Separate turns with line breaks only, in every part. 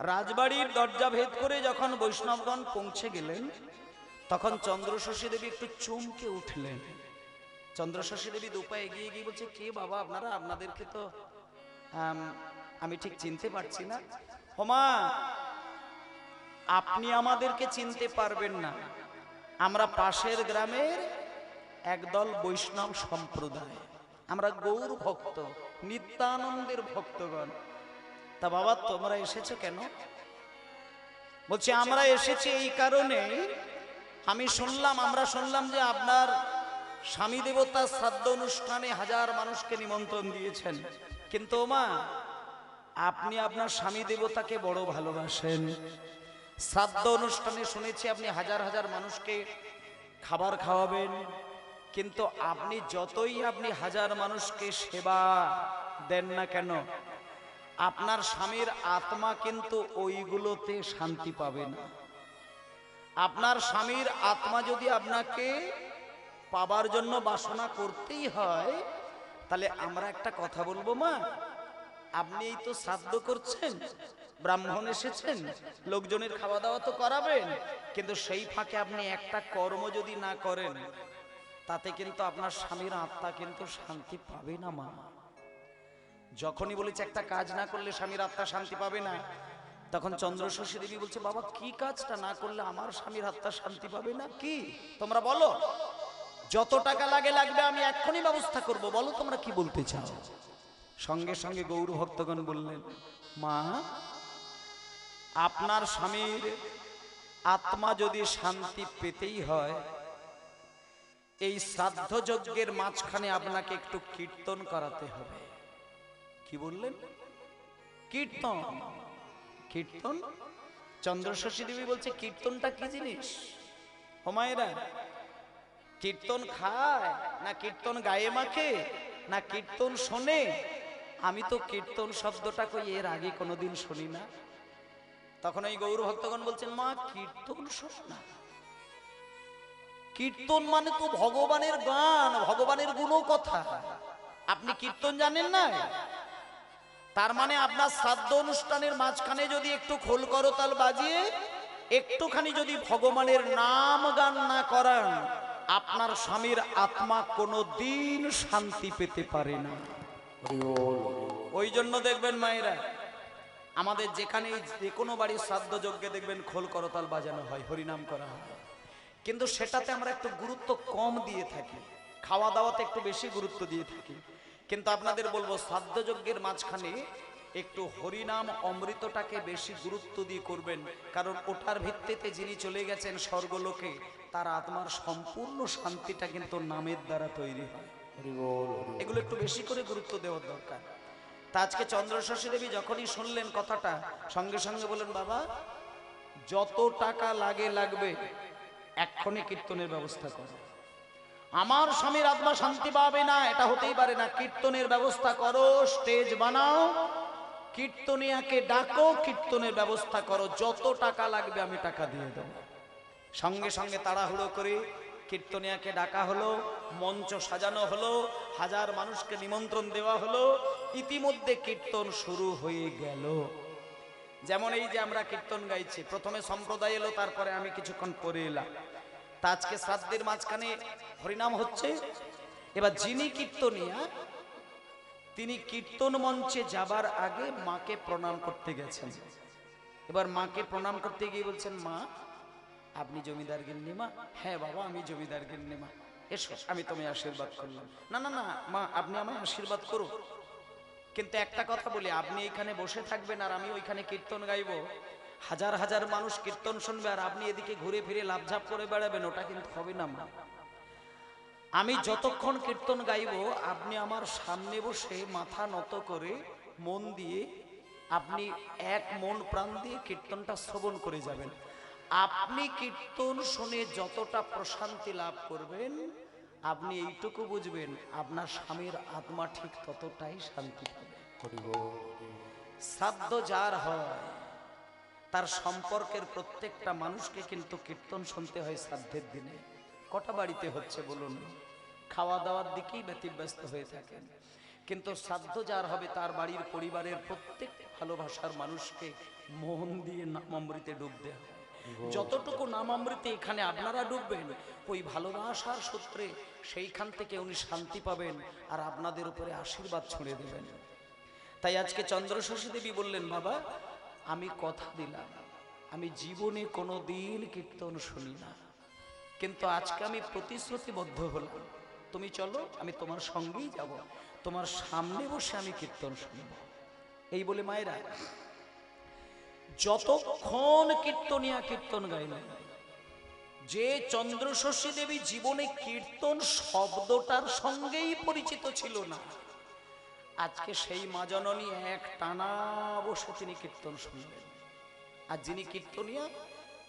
রাজবাড়ির দরজা ভেদ করে যখন বৈষ্ণবগণ পৌঁছে গেলেন, তখন চন্দ্রশশী দেবী একটু চমকে উঠলেন। চন্দ্রশশী দেবী দুপা এগিয়ে গিয়ে বলছে, কে বাবা আপনারা? আপনাদেরকে তো, আমি ঠিক চিনতে পারছি না। হোমা আপনি আমাদেরকে চিনতে পারবেন না। আমরা পাশের গ্রামের একদল বৈষ্ণব সম্প্রদায়। আমরা গৌর ভক্ত, নিত্যানন্দের ভক্তগণ। তা বাবা তোমরা এসেছ কেন? বলছি আমরা এসেছি এই কারণে আমি শুনলাম আমরা শুনলাম যে আপনার স্বামী দেবতার শ্রাদ্ধ অনুষ্ঠানে হাজার মানুষকে নিমন্ত্রণ দিয়েছেন। কিন্তু মা আপনি আপনার স্বামী দেবতাকে বড় ভালোবাসেন। শ্রাদ্ধ অনুষ্ঠানে শুনেছি আপনি হাজার হাজার মানুষকে খাবার খাওয়াবেন। কিন্তু আপনি যতই আপনি হাজার মানুষকে সেবা দেন না কেন আপনার স্বামীর আত্মা কিন্তু ওইগুলোতে শান্তি পাবে না। আপনার স্বামীর আত্মা যদি আপনাকে পাবার জন্য বাসনা করতেই হয়, তাহলে আমরা একটা কথা বলব, মা, আপনি এই তো শ্রাদ্ধ করছেন, ব্রাহ্মণ এসেছেন, লোকজনের খাওয়া দাওয়া তো করাবেন, কিন্তু সেই ফাঁকে আপনি একটা কর্ম যদি না করেন, তাতে কিন্তু আপনার স্বামীর আত্মা কিন্তু শান্তি পাবে না, মা। যখনই বলেছে একটা কাজ না করলে স্বামীর আত্মা শান্তি পাবে না, তখন চন্দ্রশশী দেবী বলছে, বাবা, কি কাজটা না করলে আমার স্বামীর আত্মা শান্তি পাবে না কি? তোমরা বলো, যত টাকা লাগে লাগবে আমি এক্ষুনি ব্যবস্থা করব, বলো তোমরা কি বলতে চাও? সঙ্গে সঙ্গে গৌর ভক্তগণ বললেন, মা, আপনার স্বামীর আত্মা যদি শান্তি পেতেই হয়, এই শ্রাদ্ধ যজ্ঞের মাঝখানে আপনাকে একটু কীর্তন করাতে হবে। কি বললেন? কীর্তন। কীর্তন? চন্দ্রশশী দেবী বলছে, কীর্তনটা কি জিনিস? হোমায়রা কীর্তন খায়, না কীর্তন গায়ে মাখে, না কীর্তন শোনে? আমি তো কীর্তন শব্দটা কই, এর আগে কোনোদিন শুনি না। তখন ওই গৌর ভক্তগণ বলছেন, মা, কীর্তন শোন না। কীর্তন মানে তো ভগবানের গান, ভগবানের গুণ কথা আপনি কীর্তন জানেন না? তার মানে আপনার শ্রাদ্ধ অনুষ্ঠানের মাঝখানে যদি একটু খোল করতাল বাজিয়ে, একটুখানি যদি ভগবানের নাম গান না করান, আপনার স্বামীর আত্মা কোনো দিন শান্তি পেতে পারে না। ওই জন্য দেখবেন মায়েরা, আমাদের যেখানে যে কোনো বাড়ির শ্রাদ্ধ যজ্ঞে দেখবেন খোল করতাল বাজানো হয়, হরিনাম করা হয়। কিন্তু সেটাতে আমরা একটু গুরুত্ব কম দিয়ে থাকি, খাওয়া দাওয়াতে একটু বেশি গুরুত্ব দিয়ে থাকি। কিন্তু আপনাদের বলব শ্রাদ্ধযজ্ঞের মাঝখানে একটু হরিনাম অমৃতটাকে বেশি গুরুত্ব দিয়ে করবেন। কারণ ওটার ভিত্তিতে যিনি চলে গেছেন স্বর্গলোকে তার আত্মার সম্পূর্ণ শান্তিটা কিন্তু নামের দ্বারা তৈরি হয়। এগুলো একটু বেশি করে গুরুত্ব দেওয়ার দরকার। তা আজকে চন্দ্রশশী দেবী যখনই শুনলেন কথাটা সঙ্গে সঙ্গে বলেন বাবা যত টাকা লাগে লাগবে এক্ষণে কীর্তনের ব্যবস্থা করো। আমার স্বামীর আত্মা শান্তি পাবে না, এটা হতেই পারে না। কীর্তনের ব্যবস্থা করো, স্টেজ বানাও। কীর্তনিয়াকে ডাকো, কীর্তনের ব্যবস্থা করো। যত টাকা লাগবে আমি টাকা দিয়ে দেবো। সঙ্গে সঙ্গে তাড়াহুড়ো করে কীর্তনিয়াকে ডাকা হলো, মঞ্চ সাজানো হলো, হাজার মানুষকে নিমন্ত্রণ দেওয়া হলো। ইতিমধ্যে কীর্তন শুরু হয়ে গেল। যেমন এই যে আমরা কীর্তন গাইছি, প্রথমে সম্প্রদায় এলো, তারপরে আমি কিছুক্ষণ পরে এলাম। তা আজকে শ্রাদ্ধের মাঝখানে হরিনাম হচ্ছে, এবার যিনি কীর্তনিয়া তিনি কীর্তন মঞ্চে যাবার আগে মাকে প্রণাম করতে গেছেন। এবার মাকে প্রণাম করতে গিয়ে বলছেন, মা, আপনি জমিদার গিন্নিমা হ্যাঁ বাবা, আমি জমিদার গিন্নিমা এসো, আমি তোমায় আশীর্বাদ করলাম। না না না, মা, আপনি আমায় আশীর্বাদ করো। কিন্তু একটা কথা বলি, আপনি এখানে বসে থাকবেন আর আমি ওইখানে কীর্তন গাইবো। হাজার হাজার মানুষ কীর্তন শুনবে আর আপনি এদিকে ঘুরে ফিরে লাভঝাপ করে বেড়াবেন, ওটা কিন্তু হবে না, মা। আমি যতক্ষণ কীর্তন গাইব আপনি আমার সামনে বসে মাথা নত করে মন দিয়ে আপনি এক মন প্রাণ দিয়ে কীর্তনটা শ্রবণ করে যাবেন। আপনি কীর্তন শুনে যতটা প্রশান্তি লাভ করবেন আপনি এইটুকু বুঝবেন আপনার স্বামীর আত্মা ঠিক ততটাই শান্তি পাবে। শ্রাদ্ধ যার হয় তার সম্পর্কের প্রত্যেকটা মানুষকে কিন্তু কীর্তন শুনতে হয় শ্রাদ্ধের দিনে। কটা বাড়িতে হচ্ছে বলুন? খাওয়া দাওয়ার দিকেই ব্যতিব্যস্ত হয়ে থাকেন। কিন্তু শ্রাদ্ধ যার হবে তার বাড়ির পরিবারের প্রত্যেক ভালোবাসার মানুষকে মন দিয়ে নামামৃতে ডুব দেওয়া যতটুকু নাম নামামৃতে এখানে আপনারা ডুববেন ওই ভালোবাসার সূত্রে সেইখান থেকে উনি শান্তি পাবেন আর আপনাদের উপরে আশীর্বাদ ছুঁড়ে দেবেন। তাই আজকে চন্দ্রশশী দেবী বললেন বাবা আমি কথা দিলাম। আমি জীবনে কোনো দিন কীর্তন শুনি না। কিন্তু আজকে আমি প্রতিশ্রুতিবদ্ধ হলাম। তুমি চলো, আমি তোমার সঙ্গেই যাব। তোমার সামনে বসে আমি কীর্তন শুনব। এই বলে মায়েরা, যতক্ষণ কীর্তনিয়া কীর্তন গাইলেন যে চন্দ্রশশী দেবী জীবনে কীর্তন শব্দটার সঙ্গেই পরিচিত ছিল না, আজকে সেই মা জননী এক টানা বসে তিনি কীর্তন শুনলেন। আর যিনি কীর্তনিয়া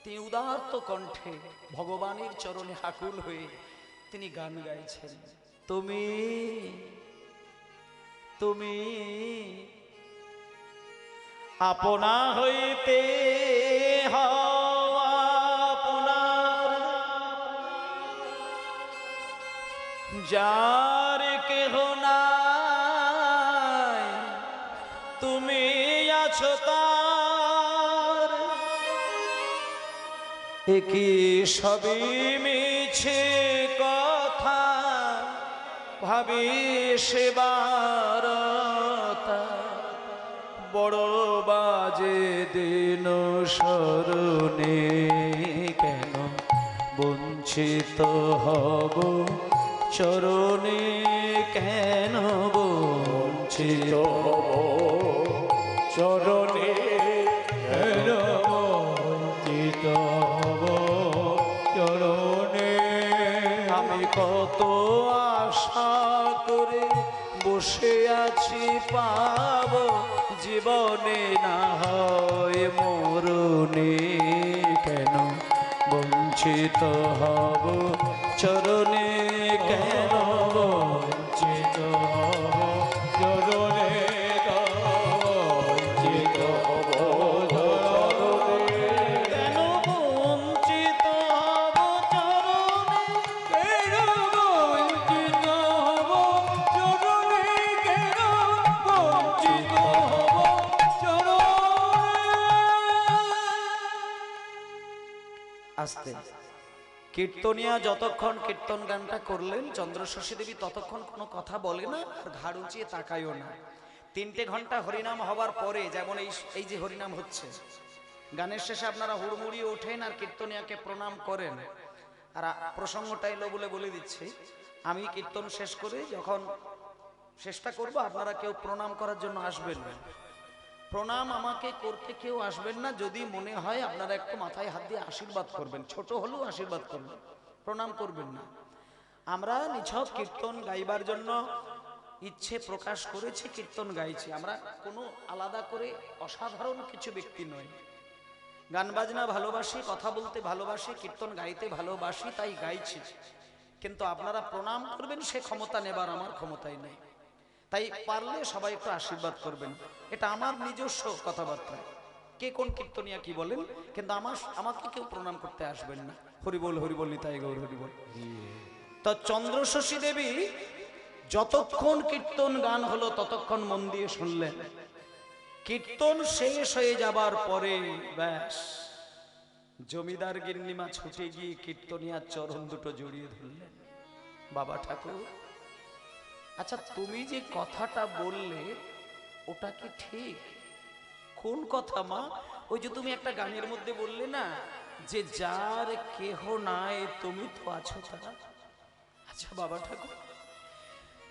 তিনি উদার্ত কণ্ঠে ভগবানের চরণে হাকুল হয়ে তিনি গান গাইছেন, তুমি তুমি আপনা হইতে আপনার। যার একই সবই মিছে কথা, ভাবি সেবার বড় বাজে দিন স্মরণে কেন বঞ্চিত হব? চরণে কেন বঞ্চিত
চরণে
বসে আছি পাব জীবনে না হয় মরণে কেন? বঞ্চিত হব চরণে কেন? কীর্তনিয়া যতক্ষণ কীর্তন গানটা করলেন, চন্দ্রশশী দেবী ততক্ষণ কোনো কথা বলে না আর ঘাড় উঁচিয়ে তাকায়ও না। তিনটে ঘণ্টা হরিনাম হবার পরে যেমন এই এই যে হরিনাম হচ্ছে, গানের শেষে আপনারা হুড়মুড়িয়ে ওঠেন আর কীর্তনিয়াকে প্রণাম করেন। আর আ- প্রসঙ্গটা এলো বলে বলে দিচ্ছি, আমি কীর্তন শেষ করে যখন চেষ্টা করব, আপনারা কেউ প্রণাম করার জন্য আসবেন না। প্রণাম আমাকে করতে কেউ আসবেন না, যদি মনে হয় আপনারা একটু মাথায় হাত দিয়ে আশীর্বাদ করবেন, ছোট হলেও আশীর্বাদ করবেন, প্রণাম করবেন না। আমরা নিছক কীর্তন গাইবার জন্য ইচ্ছে প্রকাশ করেছি, কীর্তন গাইছি। আমরা কোনো আলাদা করে অসাধারণ কিছু ব্যক্তি নয় গান বাজনা ভালোবাসি, কথা বলতে ভালোবাসি, কীর্তন গাইতে ভালোবাসি, তাই গাইছি। কিন্তু আপনারা প্রণাম করবেন, সে ক্ষমতা নেবার আমার ক্ষমতাই নেই। তাই পারলে সবাই একটু আশীর্বাদ করবেন। এটা আমার নিজস্ব কথাবার্তা। কে কোন কীর্তনিয়া কি বলেন? কিন্তু আমার আমাকে কেউ প্রণাম করতে আসবেন না। হরিবল হরিবল নিতাই গৌর হরিবল তো চন্দ্রশশী দেবী যতক্ষণ কীর্তন গান হলো, ততক্ষণ মন দিয়ে শুনলেন। কীর্তন শেষ হয়ে যাবার পরে, ব্যাস। জমিদার গিন্নিমা ছুটে গিয়ে কীর্তনিয়ার চরণ দুটো জড়িয়ে ধরলেন। বাবা ঠাকুর আচ্ছা তুমি যে কথাটা বললে ওটা কি ঠিক? কোন কথা, মা? ওই যে তুমি একটা গানের মধ্যে বললে না, যে যার কেহ নাই, তুমি তো আছো তারা। আচ্ছা বাবা ঠাকুর,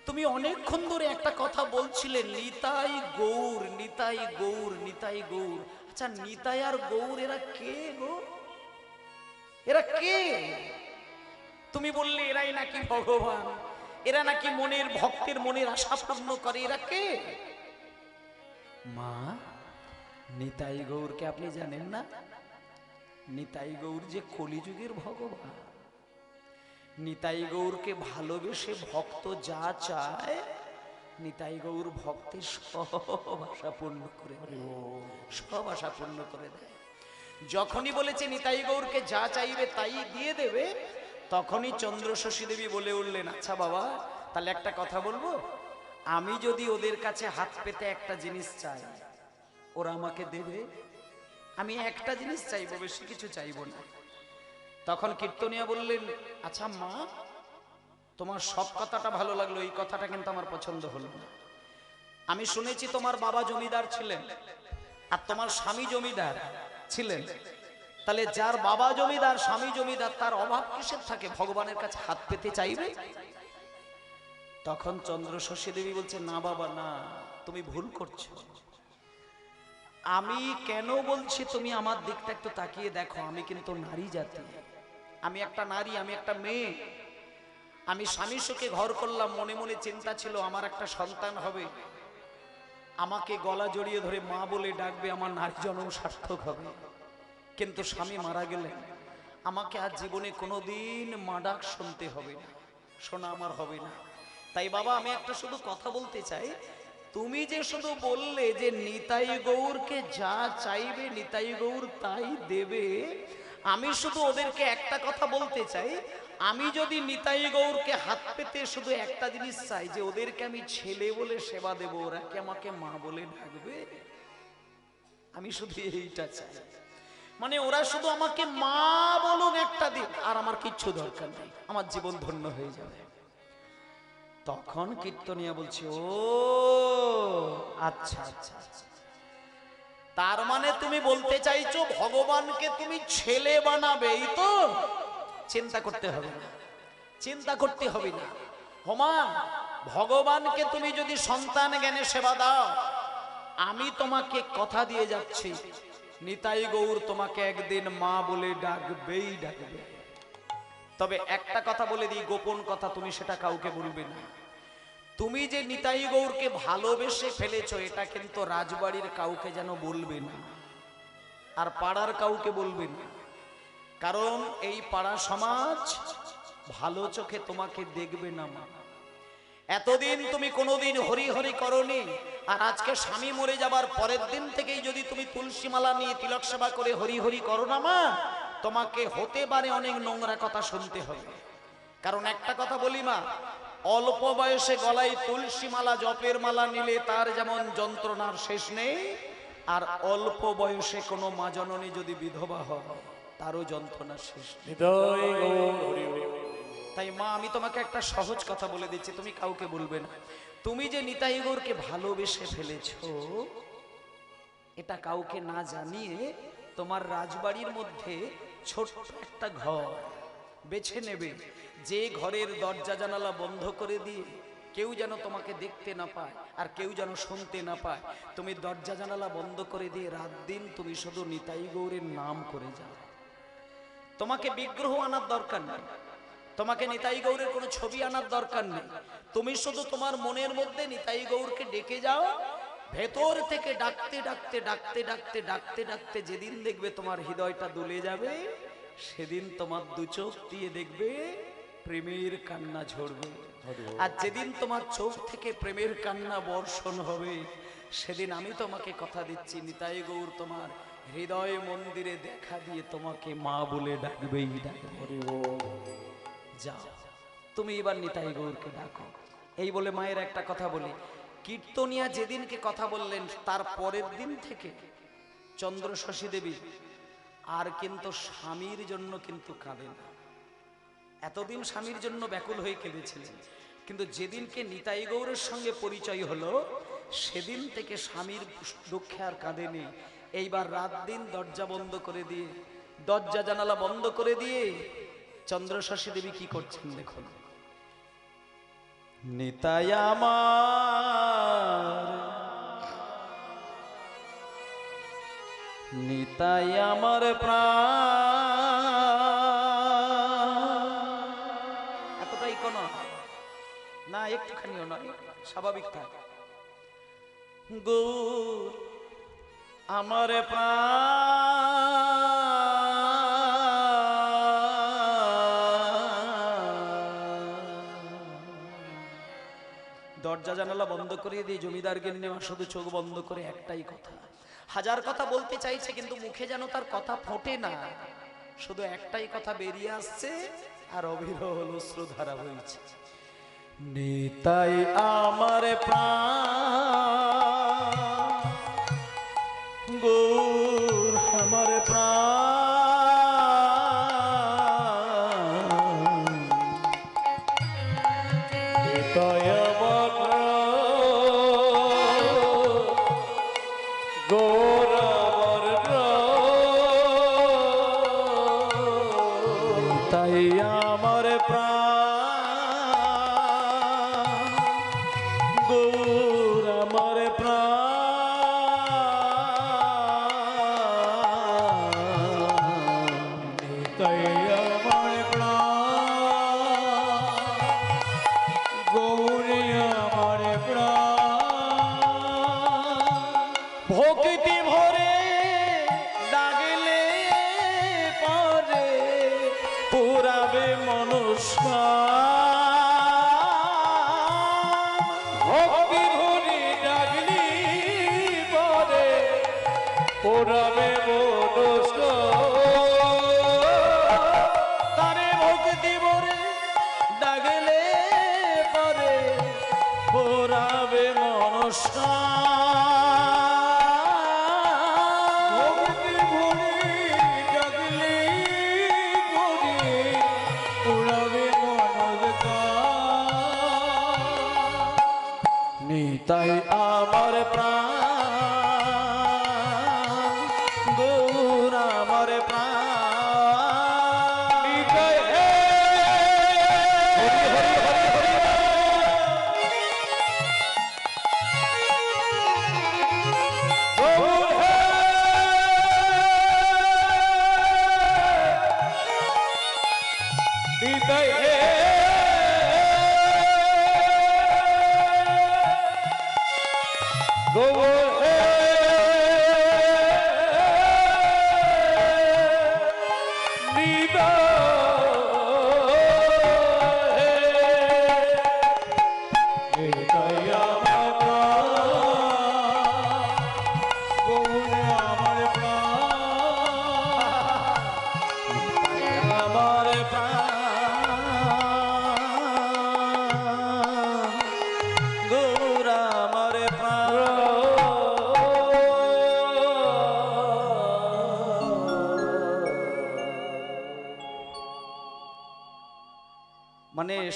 তুমি অনেকক্ষণ ধরে একটা কথা বলছিলে, নিতাই গৌর নিতাই গৌর নিতাই গৌর। আচ্ছা নিতাই আর গৌর, এরা কে গো? এরা কে? তুমি বললে, এরাই নাকি ভগবান, এরা নাকি মনের ভক্তের মনের আশা পূর্ণ করে, এরা কে? মা নিতাই গৌরকে আপনি জানেন না? নিতাই গৌর যে কলিযুগের ভগবান। নিতাই গৌরকে ভালোবেসে ভক্ত যা চায় নিতাই গৌর ভক্তের সব আশা পূর্ণ করে। সব আশা পূর্ণ করে দেয়। যখনই বলেছে নিতাই গৌরকে যা চাইবে তাই দিয়ে দেবে তখনই চন্দ্রশশী দেবী বলে উঠলেন আচ্ছা বাবা তাহলে একটা কথা বলব? আমি যদি ওদের কাছে হাত পেতে একটা জিনিস চাই, ওরা আমাকে দেবে। আমি একটা জিনিস চাইব, বেশি কিছু চাইব না। তখন কীর্তনিয়া বললেন আচ্ছা মা, তোমার সব কথাটা ভালো লাগল, এই কথাটা কিন্তু আমার পছন্দ হলো না। আমি শুনেছি তোমার বাবা জমিদার ছিলেন আর তোমার স্বামী জমিদার ছিলেন। তাহলে যার বাবা জমিদার, স্বামী জমিদার, তার অভাব কিসের থাকে? ভগবানের কাছে হাত পেতে চাইবে? তখন চন্দ্র শশী দেবী বলছে, না বাবা, না, তুমি ভুল করছ। আমি কেন বলছি তুমি আমার দিকটা একটু তাকিয়ে দেখো? আমি কিন্তু নারী জাতি। আমি একটা নারী, আমি একটা মেয়ে। আমি স্বামী সুখে ঘর করলাম, মনে মনে চিন্তা ছিল, আমার একটা সন্তান হবে। আমাকে গলা জড়িয়ে ধরে মা বলে ডাকবে, আমার নারী জন্ম সার্থক হবে। কিন্তু স্বামী মারা গেলেন। আমাকে আর জীবনে কোনোদিন মা ডাক শুনতে হবে না। শোনা আমার হবে না। তাই বাবা, আমি একটা শুধু কথা বলতে চাই। তুমি যে শুধু বললে যে নিতাই গৌরকে যা চাইবে, নিতাই গৌর তাই দেবে, আমি শুধু ওদেরকে একটা কথা বলতে চাই। আমি যদি নিতাই গৌরকে হাত পেতে শুধু একটা জিনিস চাই, যে ওদেরকে আমি ছেলে বলে সেবা দেব, ওরা কি আমাকে মা বলে ডাকবে? আমি শুধু এইটা চাই। মানে ওরা শুধু আমাকে মা বলুন একটা দিন আর আমার কিচ্ছু দরকার নেই, আমার জীবন ধন্য হয়ে যাবে। তখন কীর্তনিয়া বলছে, ও আচ্ছা আচ্ছা আচ্ছা। তার মানে তুমি বলতে চাইছো ভগবানকে তুমি ছেলে বানাবে, এই তো? চিন্তা করতে হবে না। চিন্তা করতে হবে না। হোমা ভগবানকে তুমি যদি সন্তান জ্ঞানে সেবা দাও, আমি তোমাকে কথা দিয়ে যাচ্ছি। নিতাই গৌর তোমাকে একদিন মা বলে ডাকবেই ডাকবে। তবে একটা কথা বলে দিই, গোপন কথা, তুমি সেটা কাউকে বলবে না। তুমি যে নিতাই গৌরকে ভালোবেসে ফেলেছো, এটা কিন্তু রাজবাড়ির কাউকে যেন বলবে না, আর পাড়ার কাউকে বলবে না। কারণ এই পাড়া সমাজ ভালো চোখে তোমাকে দেখবে না মা। এতদিন তুমি কোনোদিন হরি হরি করনি, আর আজকে স্বামী মরে যাবার পরের দিন থেকেই যদি তুমি তুলসী মালা নিয়ে তিলক সেবা করে হরি হরি করো না মা তোমাকে হতে পারে অনেক নোংরা কথা শুনতে হবে। কারণ একটা কথা বলি মা অল্প বয়সে গলায় তুলসী মালা জপের মালা নিলে তার যেমন যন্ত্রণার শেষ নেই আর অল্প বয়সে কোনো মা জননী যদি বিধবা হয় তারও যন্ত্রণার শেষ। তাই মা আমি তোমাকে একটা সহজ কথা বলে দিচ্ছি তুমি কাউকে বলবে না। তুমি যে নিতাই গৌরকে ভালোবেসে ফেলেছ এটা কাউকে না জানিয়ে তোমার রাজবাড়ির মধ্যে ছোট্ট একটা ঘর বেছে নেবে। যে ঘরের দরজা জানালা বন্ধ করে দিয়ে কেউ যেন তোমাকে দেখতে না পায় আর কেউ যেন শুনতে না পায়। তুমি দরজা জানালা বন্ধ করে দিয়ে রাত দিন তুমি শুধু নিতাই গৌরের নাম করে যাও। তোমাকে বিগ্রহ আনার দরকার নেই। তোমাকে নিতাই গৌরের কোনো ছবি আনার দরকার নেই। তুমি শুধু তোমার মনের মধ্যে নিতাই গৌরকে ডেকে যাও ভেতর থেকে ডাকতে ডাকতে ডাকতে ডাকতে ডাকতে ডাকতে যেদিন দেখবে তোমার হৃদয়টা দুলে যাবে সেদিন তোমার দু চোখ দিয়ে দেখবে প্রেমের কান্না ঝরবে। আর যেদিন তোমার চোখ থেকে প্রেমের কান্না বর্ষণ হবে সেদিন আমি তোমাকে কথা দিচ্ছি নিতাই গৌর তোমার হৃদয় মন্দিরে দেখা দিয়ে তোমাকে মা বলে ডাকবেই ডাকবে। যাও তুমি এবার নিতাই গৌরকে ডাকো। এই বলে মায়ের একটা কথা বলি কীর্তনিয়া যেদিনকে কথা বললেন, তার পরের দিন থেকে চন্দ্র শশী দেবী আর কিন্তু স্বামীর জন্য কিন্তু কাঁদে না। এতদিন স্বামীর জন্য ব্যাকুল হয়ে কেঁদেছিলেন। কিন্তু যেদিনকে নিতাই গৌরের সঙ্গে পরিচয় হলো, সেদিন থেকে স্বামীর দুঃখে আর কাঁদেনি। এইবার রাত দিন দরজা বন্ধ করে দিয়ে, দরজা জানালা বন্ধ করে দিয়ে চন্দ্রশশী দেবী কি করছেন দেখুন। নিতাই আমার। নিতাই আমার প্রাণ। এতটাই কোন? না, একটুখানিও নয়, স্বাভাবিক থাক গৌর আমার প্রাণ। জানালা বন্ধ করে দিয়ে জমিদারকে নেওয়া শুধু চোখ বন্ধ করে একটাই কথা। হাজার কথা বলতে চাইছে, কিন্তু মুখে যেন তার কথা ফোটে না। শুধু একটাই কথা বেরিয়ে আসছে, আর অবিরল অশ্রুধারা বইছে। নিতাই আমার প্রাণ, গৌর আমার প্রাণ।
গৌর
নিতাই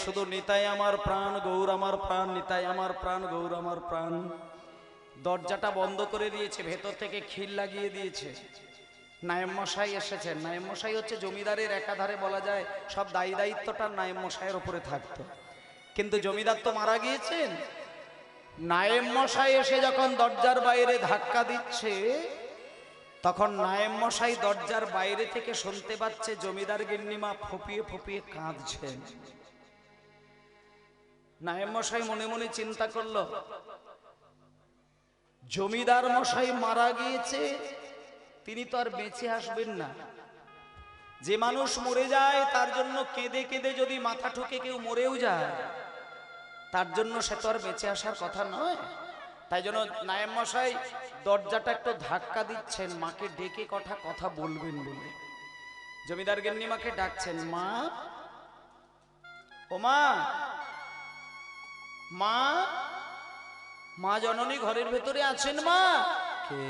শুধু নিতাই আমার প্রাণ, গৌর আমার প্রাণ, নিতাই আমার প্রাণ, গৌর আমার প্রাণ। দরজাটা বন্ধ করে দিয়েছে, ভেতর থেকে খিল লাগিয়ে দিয়েছে। নায়েম মশাই এসেছেন। নায়েম মশাই হচ্ছে জমিদারের একাধারে বলা যায়, সব দায়ী দায়িত্বটা নায়েম মশাইয়ের ওপরে থাকতো। কিন্তু জমিদার তো মারা গিয়েছেন। নায়েম মশাই এসে যখন দরজার বাইরে ধাক্কা দিচ্ছে, তখন নায়েম মশাই দরজার বাইরে থেকে শুনতে পাচ্ছে জমিদার গিন্নিমা ফুপিয়ে ফুপিয়ে কাঁদছেন। নায়েম মশাই মনে মনে চিন্তা করল, জমিদার মশাই মারা গিয়েছে, তিনি তো আর বেঁচে আসবেন না। যে মানুষ মরে যায়, তার জন্য কেঁদে কেঁদে যদি মাথা ঠুকে কেউ মরেও যায়, তার জন্য সে তো আর বেঁচে আসার কথা নয়। তাই জন্য নায়েম মশাই দরজাটা একটু ধাক্কা দিচ্ছেন, মাকে ডেকে কটা কথা বলবেন বলে। জমিদার গিন্নিমাকে ডাকছেন, মা, ও মা মা? মা জননী ঘরের ভেতরে আছেন মা। কে?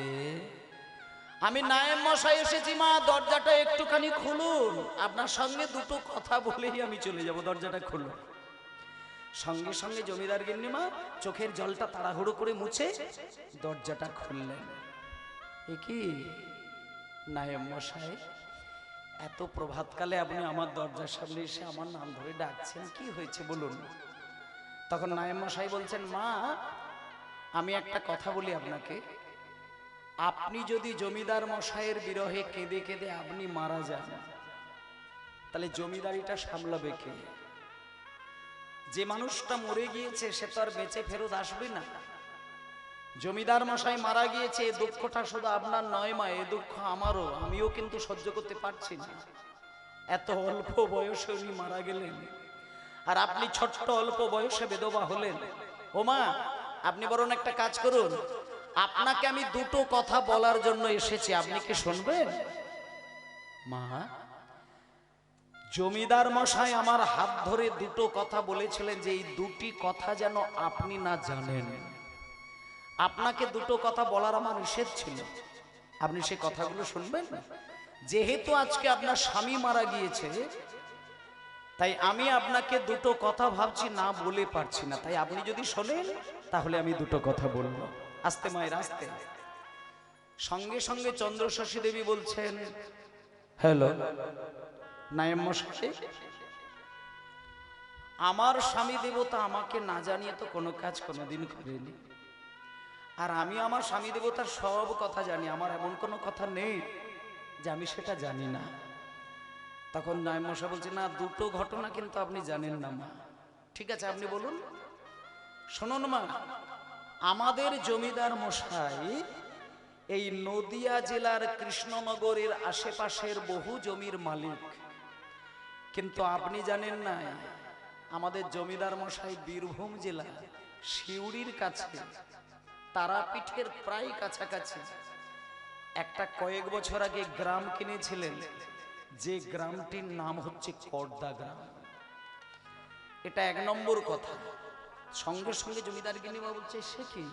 আমি নায়েম মশাই এসেছি মা দরজাটা একটুখানি খুলুন। আপনার সঙ্গে দুটো কথা বলেই আমি চলে যাব দরজাটা খুলুন। সঙ্গে সঙ্গে জমিদার গিন্নিমা চোখের জলটা তাড়াহুড়ো করে মুছে দরজাটা খুললেন। এ কি? নায়েম মশাই এত প্রভাতকালে আপনি আমার দরজার সামনে এসে আমার নাম ধরে ডাকছেন কি হয়েছে বলুন? তখন নায়েম মশাই বলছেন, মা, আমি একটা কথা বলি আপনাকে। আপনি যদি জমিদার মশাইয়ের বিরহে কেঁদে কেঁদে আপনি মারা যান, তাহলে জমিদারিটা সামলাবে কে? যে মানুষটা মরে গিয়েছে, সে তো আর বেঁচে ফেরত আসবে না। জমিদার মশাই মারা গিয়েছে, এ দুঃখটা শুধু আপনার নয়, মা, এ দুঃখ আমারও। আমিও কিন্তু সহ্য করতে পারছি না। এত অল্প বয়সে উনি মারা গেলেন। আর আপনি ছোট্ট অল্প বয়সে বেদবা হলেন। ও মা, আপনি বরং একটা কাজ করুন। আপনাকে আমি দুটো কথা বলার জন্য এসেছি, আপনি কি শুনবেন? মা, জমিদার মশাই আমার হাত ধরে দুটো কথা বলেছিলেন যে এই দুটি কথা যেন আপনি না জানেন। আপনাকে দুটো কথা বলার আমার নিষেধ ছিল। আপনি সে কথাগুলো শুনবেন? যেহেতু আজকে আপনার স্বামী মারা গিয়েছে তাই আমি আপনাকে দুটো কথা ভাবছি, না বলে পারছি না। তাই আপনি যদি শোনেন, তাহলে আমি দুটো কথা বলব। আস্তে মায়ের, আস্তে। সঙ্গে সঙ্গে চন্দ্রশশী দেবী বলছেন, হ্যালো, নায়ম আমার স্বামী দেবতা আমাকে না জানিয়ে তো কোনো কাজ কোনোদিন করেনি। আর আমি আমার স্বামী দেবতার সব কথা জানি, আমার এমন কোনো কথা নেই যে আমি সেটা জানি না। তখন নায়ম মশা বলছে, না, দুটো ঘটনা কিন্তু আপনি জানেন না, মা। ঠিক আছে, আপনি বলুন। শুনুন, মা, আমাদের জমিদার মশাই এই নদিয়া জেলার কৃষ্ণনগরের আশেপাশের বহু জমির মালিক। কিন্তু আপনি জানেন না, আমাদের জমিদার মশাই বীরভূম জেলা শিউড়ির কাছে, তারাপীঠের প্রায় কাছাকাছি। একটা কয়েক বছর আগে গ্রাম কিনেছিলেন যে গ্রামটির নাম হচ্ছে কর্দা গ্রাম। এটা এক নম্বর কথা। সঙ্গে সঙ্গে জমিদার গিনিমা বলছে, সে কি?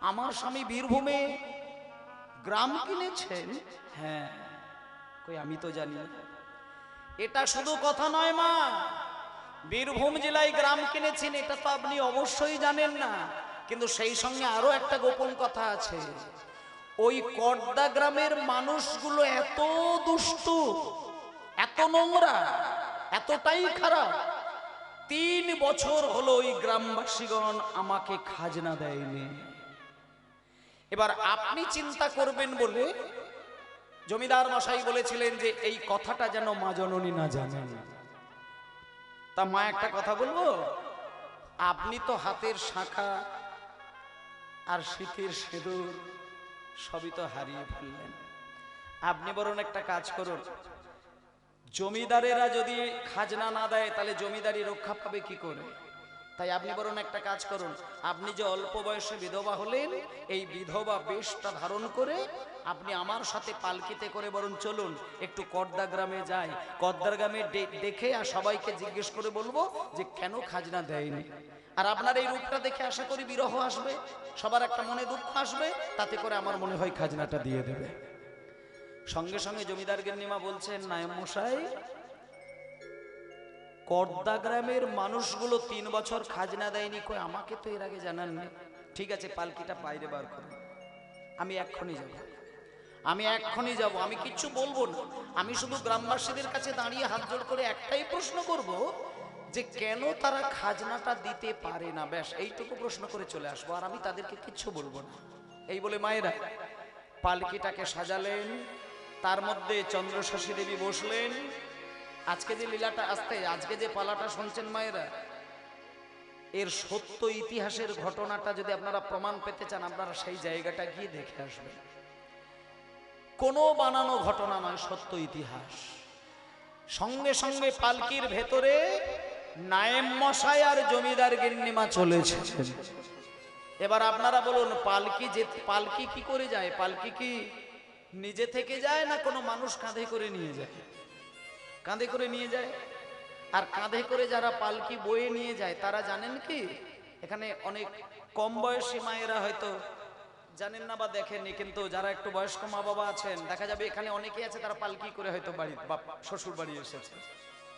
আমার স্বামী বীরভূমে গ্রাম কিনেছেন? হ্যাঁ। কই, আমি তো জানি এটা শুধু কথা নয় মা। বীরভূম জেলায় গ্রাম কিনেছেন, এটা তো আপনি অবশ্যই জানেন না। কিন্তু সেই সঙ্গে আরও একটা গোপন কথা আছে। ওই কর্দা গ্রামের মানুষগুলো এত দুষ্টু, এত নোংরা, এতটাই খারাপ। তিন বছর হলো ওই গ্রামবাসীগণ আমাকে খাজনা দেয়নি। এবার আপনি চিন্তা করবেন বলে জমিদার মশাই বলেছিলেন যে এই কথাটা যেন মা জননী না জানেন। তা মা একটা কথা বলব? আপনি তো হাতের শাখা আর শীতের সেদুর। সবই তো হারিয়ে ফেললেন। আপনি বরং একটা কাজ করুন। জমিদারেরা যদি খাজনা না দেয়, তাহলে জমিদারি রক্ষা পাবে কি করে? তাই আপনি বরং একটা কাজ করুন। আপনি যে অল্প বয়সে বিধবা হলেন, এই বিধবা বেশটা ধারণ করে আপনি আমার সাথে পালকিতে করে বরং চলুন, একটু কর্দা গ্রামে যাই। কর্দার গ্রামে দেখে আর সবাইকে জিজ্ঞেস করে বলব যে কেন খাজনা দেয়নি? আর আপনার এই রূপটা দেখে আশা করি বিরহ আসবে, সবার একটা মনে দুঃখ আসবে, তাতে করে আমার মনে হয় খাজনাটা দিয়ে দেবে। সঙ্গে সঙ্গে জমিদার গিন্নিমা বলছেন, নায়ম মশাই, কর্দা গ্রামের মানুষগুলো তিন বছর খাজনা দেয়নি, কই আমাকে তো এর আগে জানান না ঠিক আছে, পালকিটা বাইরে বার করুন আমি এক্ষুনি যাব। আমি এক্ষুনি যাব। আমি কিচ্ছু বলব না। আমি শুধু গ্রামবাসীদের কাছে দাঁড়িয়ে হাত জোড় করে একটাই প্রশ্ন করব যে কেন তারা খাজনাটা দিতে পারে না? ব্যাস, এইটুকু প্রশ্ন করে চলে আসব, আর আমি তাদেরকে কিচ্ছু বলব না। এই বলে মায়েরা পালকিটাকে সাজালেন, তার মধ্যে চন্দ্রশশী দেবী বসলেন। আজকে যে লীলাটা আসতে, আজকে যে পালাটা শুনছেন মায়েরা, এর সত্য ইতিহাসের ঘটনাটা যদি আপনারা প্রমাণ পেতে চান, আপনারা সেই জায়গাটা গিয়ে দেখে আসবেন। কোনো বানানো ঘটনা নয়, সত্য ইতিহাস। সঙ্গে সঙ্গে পালকির ভেতরে নায়েম মশাই আর জমিদার গিন্নিমা চলেছে এবার আপনারা বলুন, পালকি যে পালকি কি করে যায়? পালকি কি নিজে থেকে যায় না কোনো মানুষ কাঁধে করে নিয়ে যায়? কাঁধে করে নিয়ে যায়? আর কাঁধে করে যারা পালকি বয়ে নিয়ে যায়, তারা জানেন কি? এখানে অনেক কম বয়সী মায়েরা হয়তো জানেন না বা দেখেননি, কিন্তু যারা একটু বয়স্ক মা বাবা আছেন, দেখা যাবে এখানে অনেকেই আছে, তারা পালকি করে হয়তো বাড়ি বা শ্বশুর বাড়ি এসেছে।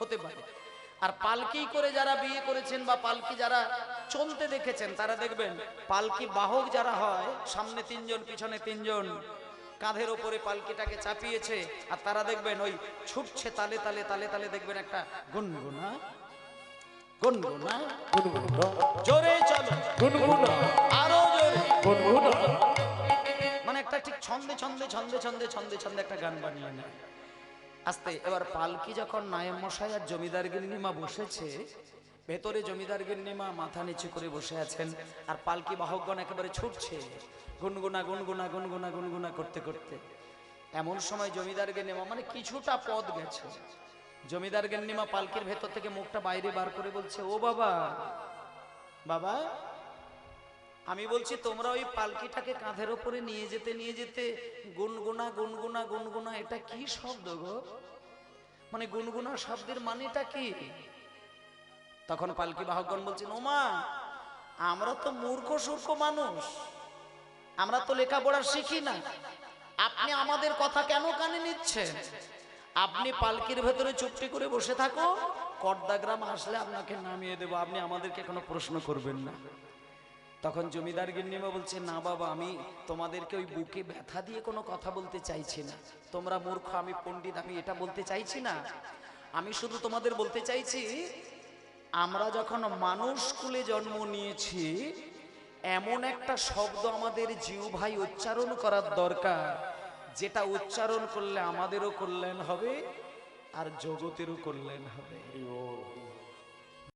হতে পারে। আর পালকি করে যারা বিয়ে করেছেন বা পালকি যারা চলতে দেখেছেন তারা দেখবেন পালকি বাহক যারা হয় সামনে তিনজন পিছনে তিনজন কাঁধের ওপরে পালকিটাকে চাপিয়েছে আর তারা দেখবেন ওই ছুটছে তালে তালে তালে তালে দেখবেন একটা গুনগুনা গুনগুনা
গুনগুনা।
জোরে চলো।
গুনগুনা।
আরও জোরে।
গুনগুনা।
মানে একটা ঠিক ছন্দে ছন্দে ছন্দে ছন্দে ছন্দে ছন্দে একটা গান বানিয়ে নেয়। আস্তে, এবার পালকি যখন নায়ম মশাই আর জমিদার গিন্নিমা বসেছে, ভেতরে জমিদার গিন্নিমা মাথা নিচু করে বসে আছেন, আর পালকি বাহকগণ একেবারে ছুটছে, গুনগুনা গুনগুনা গুনগুনা গুনগুনা করতে করতে। এমন সময় জমিদার গিন্নিমা মানে কিছুটা পথ গেছে। জমিদার গিন্নিমা পালকির ভেতর থেকে মুখটা বাইরে বার করে বলছে, ও বাবা বাবা আমি বলছি, তোমরা ওই পালকিটাকে কাঁধের ওপরে নিয়ে যেতে নিয়ে যেতে, গুনগুনা গুনগুনা গুনগুনা, এটা কি শব্দ গো? মানে গুনগুনা শব্দের মানেটা কি? তখন পালকি বাহকগণ বলছেন, ওমা, আমরা তো মূর্খ, সূর্খ মানুষ। আমরা তো লেখাপড়া শিখি না। আপনি আমাদের কথা কেন কানে নিচ্ছেন? আপনি পালকির ভেতরে চুপটি করে বসে থাকো। কর্দাগ্রাম আসলে আপনাকে নামিয়ে দেবো। আপনি আমাদেরকে কোনো প্রশ্ন করবেন না। তখন জমিদার গিন্নিমা বলছে, না বাবা, আমি তোমাদেরকে ওই বুকে ব্যথা দিয়ে কোনো কথা বলতে চাইছি না। তোমরা মূর্খ, আমি পণ্ডিত, আমি এটা বলতে চাইছি না। আমি শুধু তোমাদের বলতে চাইছি, আমরা যখন মানুষ কুলে জন্ম নিয়েছি, এমন একটা শব্দ আমাদের জিউ ভাই উচ্চারণ করার দরকার, যেটা উচ্চারণ করলে আমাদেরও কল্যাণ হবে আর জগতেরও কল্যাণ হবে।